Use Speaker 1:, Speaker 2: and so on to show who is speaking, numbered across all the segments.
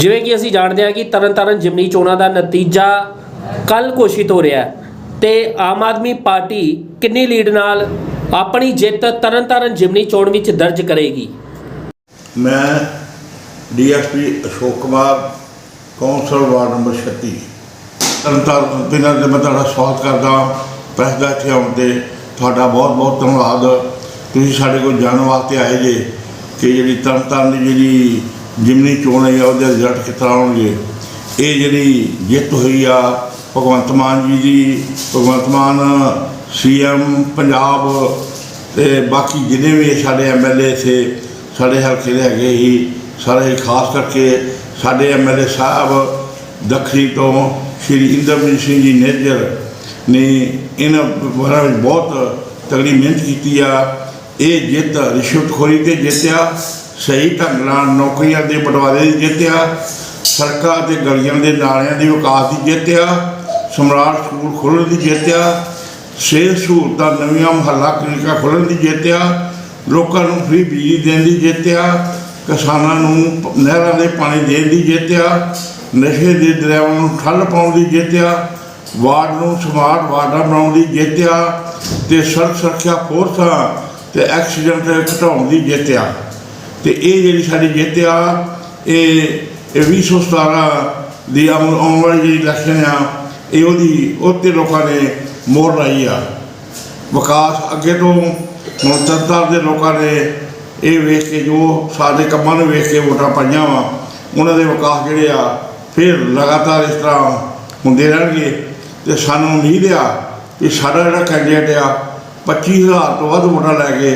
Speaker 1: ਜਿਵੇਂ ਕਿ ਅਸੀਂ ਜਾਣਦੇ ਹਾਂ ਕਿ ਤਰਨਤਾਰਨ ਜਿਮਨੀ ਚੋਣਾਂ ਦਾ ਨਤੀਜਾ ਕੱਲ ਘੋਸ਼ਿਤ ਹੋ ਰਿਹਾ ਹੈ ਤੇ ਆਮ ਆਦਮੀ ਪਾਰਟੀ ਕਿੰਨੀ ਲੀਡ ਨਾਲ ਆਪਣੀ ਜਿੱਤ ਤਰਨਤਾਰਨ ਜਿਮਨੀ ਚੋਣ ਵਿੱਚ ਦਰਜ ਕਰੇਗੀ?
Speaker 2: ਮੈਂ DSP Ashok Kumar, council ward number 36 Tarn Taran ਪਿੰਡਾਂ ਦੇ ਮੈਂ ਤੁਹਾਡਾ ਸਵਾਗਤ ਕਰਦਾ ਪ੍ਰੈਸ ਦਾ ਇੱਥੇ ਆਉਣ ਤੇ ਤੁਹਾਡਾ ਬਹੁਤ ਬਹੁਤ ਧੰਨਵਾਦ। ਤੁਸੀਂ ਸਾਡੇ ਕੋਲ ਜਾਣਨ ਵਾਸਤੇ ਆਏ ਜੇ ਕਿ ਜਿਹੜੀ ਤਰਨਤਾਰਨ ਦੀ ਜਿਹੜੀ ਜਿਮਨੀ ਚੋਣ ਹੈ ਉਹਦੇ ਰਿਜ਼ਲਟ ਕਿਸ ਆਉਣਗੇ? ਇਹ ਜਿਹੜੀ ਜਿੱਤ ਹੋਈ ਆ, ਭਗਵੰਤ ਮਾਨ ਜੀ ਦੀ, ਭਗਵੰਤ ਮਾਨ ਸੀਐਮ ਪੰਜਾਬ ਤੇ ਬਾਕੀ ਜਿੰਨੇ ਵੀ ਸਾਡੇ ਐਮਐਲਏ ਥੇ ਸਾਡੇ ਹਲਕੇ ਦੇ ਹੈਗੇ ਹੀ ਸਾਰੇ ਖਾਸ ਕਰਕੇ ਸਾਡੇ ਐਮਐਲਏ ਸਾਹਿਬ ਦੱਖਣੀ ਤੋਂ ਸ਼੍ਰੀ ਇੰਦਰਮੀਤ ਸਿੰਘ ਜੀ ਨੇਜਰ ਨੇ ਇਹਨਾਂ ਵਰਾਂ ਵਿੱਚ ਬਹੁਤ ਤਗੜੀ ਮਿਹਨਤ ਕੀਤੀ ਆ। ਇਹ ਜਿੱਤ ਰਿਸ਼ਵਤਖੋਰੀ ਤੇ ਜਿੱਤਿਆ, ਸਹੀ ਢੰਗ ਨਾਲ ਨੌਕਰੀਆਂ ਦੇ ਬਟਵਾਰੇ ਦੀ ਜਿੱਤਿਆ, ਸੜਕਾਂ ਤੇ ਗਲੀਆਂ ਦੇ ਨਾਲਿਆਂ ਦੀ ਵਿਕਾਸ ਦੀ ਜਿੱਤਿਆ, ਸਮਰਾਟ ਸਕੂਲ ਖੋਲ੍ਹਣ ਦੀ ਜਿੱਤਿਆ, ਸਿਹਤ ਸਹੂਲਤਾਂ ਨਵੀਆਂ ਮੁਹੱਲਾ ਕਲੀਨਿਕਾਂ ਖੋਲ੍ਹਣ ਦੀ ਜਿੱਤਿਆ, ਲੋਕਾਂ ਨੂੰ ਫ੍ਰੀ ਬਿਜਲੀ ਦੇਣ ਦੀ ਜਿੱਤਿਆ, ਕਿਸਾਨਾਂ ਨੂੰ ਨਹਿਰਾਂ ਦੇ ਪਾਣੀ ਦੇਣ ਦੀ ਜਿੱਤਿਆ, ਨਸ਼ੇ ਦੇ ਦਰਿਆਵਾਂ ਨੂੰ ਠੱਲ ਪਾਉਣ ਦੀ ਜਿੱਤਿਆ, ਵਾਰਡ ਨੂੰ ਸਮਾਰਟ ਵਾਰਡਾਂ ਬਣਾਉਣ ਦੀ ਜਿੱਤਿਆ ਤੇ ਸੜਕ ਸੁਰੱਖਿਆ ਫੋਰਸਾਂ ਤੇ ਐਕਸੀਡੈਂਟ ਘਟਾਉਣ ਦੀ ਜਿੱਤ ਆ। ਤੇ ਇਹ ਜਿਹੜੀ ਸਾਡੀ ਜਿੱਤ ਆ, ਇਹ ਇਹ 2017 ਦੀ ਆਉਣ ਆਉਣ ਵਾਲੀ ਜਿਹੜੀ ਇਲੈਕਸ਼ਨ ਆ, ਇਹ ਉਹਦੀ ਉੱਤੇ ਲੋਕਾਂ ਨੇ ਮੋਹਰ ਲਾਈ ਆ। ਵਿਕਾਸ ਅੱਗੇ ਤੋਂ ਹੁਣ ਤਰਤਾਰ ਦੇ ਲੋਕਾਂ ਨੇ ਇਹ ਵੇਖ ਕੇ ਜੋ ਸਾਡੇ ਕੰਮਾਂ ਨੂੰ ਵੇਖ ਕੇ ਵੋਟਾਂ ਪਾਈਆਂ ਵਾ, ਉਹਨਾਂ ਦੇ ਵਿਕਾਸ ਜਿਹੜੇ ਆ, ਫਿਰ ਲਗਾਤਾਰ ਇਸ ਤਰ੍ਹਾਂ ਹੁੰਦੇ ਰਹਿਣਗੇ। ਤੇ ਸਾਨੂੰ ਉਮੀਦ ਆ ਕਿ ਸਾਡਾ ਜਿਹੜਾ ਕੈਂਡੀਡੇਟ ਆ 25000 ਤੋਂ ਵੱਧ ਵੋਟਾਂ ਲੈ ਕੇ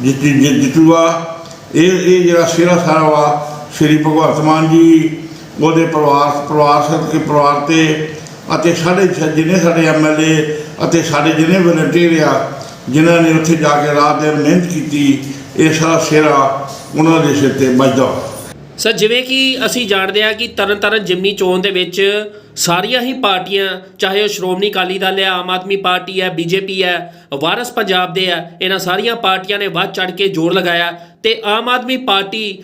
Speaker 2: ਜਿੱਤ ਜਿੱਤ- ਜਿੱਤੂਗਾ। ਇਹ ਇਹ ਜਿਹੜਾ ਸਿਰਾ ਸਾਰਾ ਵਾ, ਸ਼੍ਰੀ ਭਗਵੰਤ ਮਾਨ ਜੀ, ਉਹਦੇ ਪਰਿਵਾਰ ਪਰਿਵਾਰ ਸਦਕੇ ਪਰਿਵਾਰ ਤੇ ਅਤੇ ਸਾਡੇ ਸ- ਜਿੰਨੇ ਸਾਡੇ ਐਮਐਲਏ ਅਤੇ ਸਾਡੇ ਜਿੰਨੇ ਵਲੰਟੀਅਰ ਆ, ਜਿਨ੍ਹਾਂ ਨੇ ਉੱਥੇ ਜਾ ਕੇ ਰਾਤ ਦਿਨ ਮਿਹਨਤ ਕੀਤੀ, ਇਹ ਸਾਰਾ ਸਿਰਾ ਉਹਨਾਂ ਦੇ ਸਿਰ ਤੇ ਵੱਜਦਾ।
Speaker 1: ਸਰ, ਜਿਵੇਂ ਕਿ ਅਸੀਂ ਜਾਣਦੇ ਹਾਂ ਕਿ ਤਰਨਤਾਰਨ ਜਿਮਨੀ ਚੋਣ ਦੇ ਵਿੱਚ ਸਾਰੀਆਂ ਹੀ ਪਾਰਟੀਆਂ, ਚਾਹੇ ਉਹ ਸ਼੍ਰੋਮਣੀ ਅਕਾਲੀ ਦਲ ਹੈ, ਆਮ ਆਦਮੀ ਪਾਰਟੀ ਹੈ, ਬੀਜੇਪੀ ਹੈ, ਵਾਰਸ ਪੰਜਾਬ ਦੇ ਹੈ, ਇਹਨਾਂ ਸਾਰੀਆਂ ਪਾਰਟੀਆਂ ਨੇ ਵੱਧ ਚੜ ਕੇ ਜ਼ੋਰ ਲਗਾਇਆ ਤੇ ਆਮ ਆਦਮੀ ਪਾਰਟੀ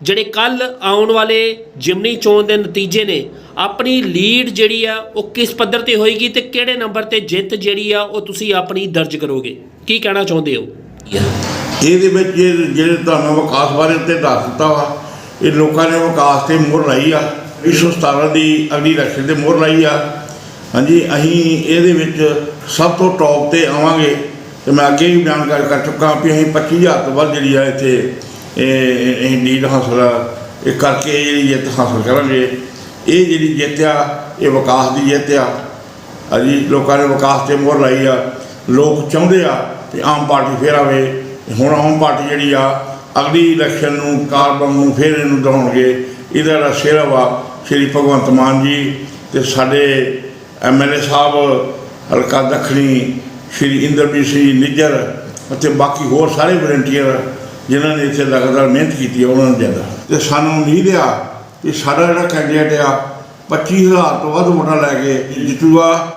Speaker 1: ਜਿਹੜੇ ਕੱਲ ਆਉਣ ਵਾਲੇ ਜਿਮਨੀ ਚੋਣ ਦੇ ਨਤੀਜੇ ਨੇ, ਆਪਣੀ ਲੀਡ ਜਿਹੜੀ ਆ, ਉਹ ਕਿਸ ਪੱਧਰ ਤੇ ਹੋਏਗੀ ਤੇ ਕਿਹੜੇ ਨੰਬਰ ਤੇ ਜਿੱਤ ਜਿਹੜੀ ਆ, ਉਹ ਤੁਸੀਂ ਆਪਣੀ ਦਰਜ ਕਰੋਗੇ? ਕੀ ਕਹਿਣਾ ਚਾਹੁੰਦੇ ਹੋ?
Speaker 2: ਇਹਦੇ ਵਿੱਚ ਜਿਹੜੇ ਤੁਹਾਨੂੰ ਵਿਕਾਸ ਬਾਰੇ ਉੱਤੇ ਦੱਸ ਦਿੱਤਾ ਵਾ ਇਹ ਲੋਕਾਂ ਨੇ ਵਿਕਾਸ ਤੇ ਮੋਹਰ ਲਾਈ ਆ। 2017 ਦੀ ਅਗਲੀ ਇਲੈਕਸ਼ਨ ਤੇ ਮੋਹਰ ਲਾਈ ਆ। ਹਾਂਜੀ, ਅਸੀਂ ਇਹਦੇ ਵਿੱਚ ਸਭ ਤੋਂ ਟੌਪ ਤੇ ਆਵਾਂਗੇ। ਤੇ ਮੈਂ ਅੱਗੇ ਵੀ ਬਿਆਨ ਕਰ ਕਰ ਚੁੱਕਾ ਵੀ ਅਸੀਂ 25000 ਤੋਂ ਵੱਧ ਜਿਹੜੀ ਆ ਇੱਥੇ, ਇਹ ਇਹ ਹਾਸਲ ਇਹ ਕਰਕੇ ਇਹ ਜਿਹੜੀ ਜਿੱਤ ਹਾਸਲ ਕਰਾਂਗੇ। ਇਹ ਜਿਹੜੀ ਜਿੱਤ ਆ, ਇਹ ਵਿਕਾਸ ਦੀ ਜਿੱਤ ਆ। ਅਜੀ ਲੋਕਾਂ ਨੇ ਵਿਕਾਸ ਤੇ ਮੋਹਰ ਲਾਈ ਆ। ਲੋਕ ਚਾਹੁੰਦੇ ਆ ਕਿ ਆਮ ਪਾਰਟੀ ਫੇਰ ਆਵੇ। ਹੁਣ ਆਮ ਪਾਰਟੀ ਜਿਹੜੀ ਆ ਅਗਲੀ ਇਲੈਕਸ਼ਨ ਨੂੰ ਕਾਰਬਨ ਨੂੰ ਫਿਰ ਇਹਨੂੰ ਦਵਾਉਣਗੇ। ਇਹਦਾ ਜਿਹੜਾ ਸਿਹਰਾ ਵਾ, ਸ਼੍ਰੀ ਭਗਵੰਤ ਮਾਨ ਜੀ ਤੇ ਸਾਡੇ ਐਮਐਲਏ ਸਾਹਿਬ, ਹਲਕਾ ਦੱਖਣੀ, ਸ਼੍ਰੀ ਇੰਦਰਜੀਤ ਸਿੰਘ ਨਿੱਜਰ ਅਤੇ ਬਾਕੀ ਹੋਰ ਸਾਰੇ ਵਲੰਟੀਅਰ ਜਿਨ੍ਹਾਂ ਨੇ ਇੱਥੇ ਲਗਾਤਾਰ ਮਿਹਨਤ ਕੀਤੀ ਹੈ ਉਹਨਾਂ ਨੂੰ ਜ਼ਿਆਦਾ। ਤੇ ਸਾਨੂੰ ਉਮੀਦ ਆ ਕਿ ਸਾਡਾ ਜਿਹੜਾ ਕੈਂਡੀਡੇਟ ਆ 25000 ਤੋਂ ਵੱਧ ਵੋਟਾਂ ਲੈ ਕੇ ਜਿੱਤੂਗਾ।